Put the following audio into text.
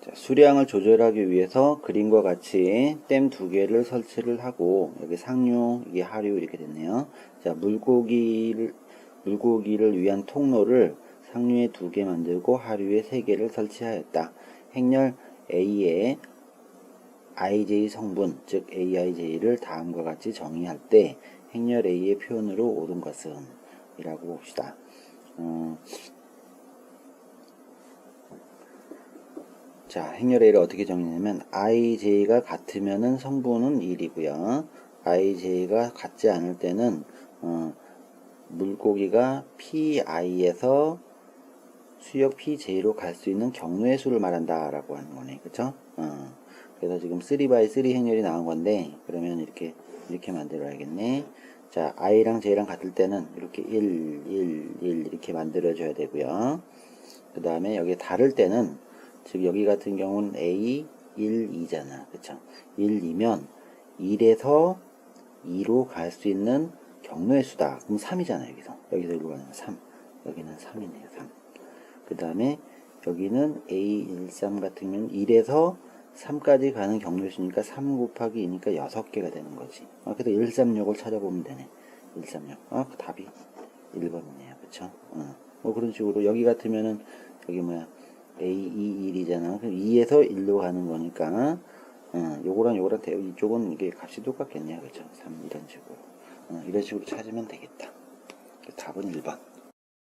자, 수량을 조절하기 위해서 그림과 같이 댐 두 개를 설치를 하고 여기 상류, 이게 하류 이렇게 됐네요. 자, 물고기를 물고기를 위한 통로를 상류에 두 개 만들고 하류에 세 개를 설치하였다. 행렬 A의 IJ 성분, 즉 AIJ를 다음과 같이 정의할 때 행렬 A의 표현으로 옳은 것은 이라고 봅시다. 어, 자, 행렬 A를 어떻게 정리하냐면 IJ가 같으면은 성분은 1이고요. IJ가 같지 않을 때는 어, 물고기가 PI에서 수역 PJ로 갈 수 있는 경로의 수를 말한다라고 하는 거네. 그쵸? 어. 그래서 지금 3x3 행렬이 나온 건데, 그러면 이렇게, 이렇게 만들어야겠네. 자, i랑 j랑 같을 때는 이렇게 1, 1, 1 이렇게 만들어줘야 되고요. 그 다음에 여기 다를 때는, 즉 여기 같은 경우는 a, 1, 2잖아. 그쵸? 1, 2면 1에서 2로 갈 수 있는 경로의 수다. 그럼 3이잖아, 여기서. 여기서 1로 가는 3. 여기는 3이네요, 3. 그 다음에 여기는 A13 같은 경우는 1에서 3까지 가는 경로수니까 3 곱하기 2니까 6개가 되는 거지. 아, 그래서 136을 찾아보면 되네. 136. 아, 그 답이 1번이네요. 그쵸? 어. 뭐 그런 식으로 여기 같으면은 여기 뭐야 A21이잖아. 그럼 2에서 1로 가는 거니까 어, 요거랑 요거랑 대, 이쪽은 이게 값이 똑같겠네요. 그쵸? 3 이런 식으로. 어, 이런 식으로 찾으면 되겠다. 답은 1번.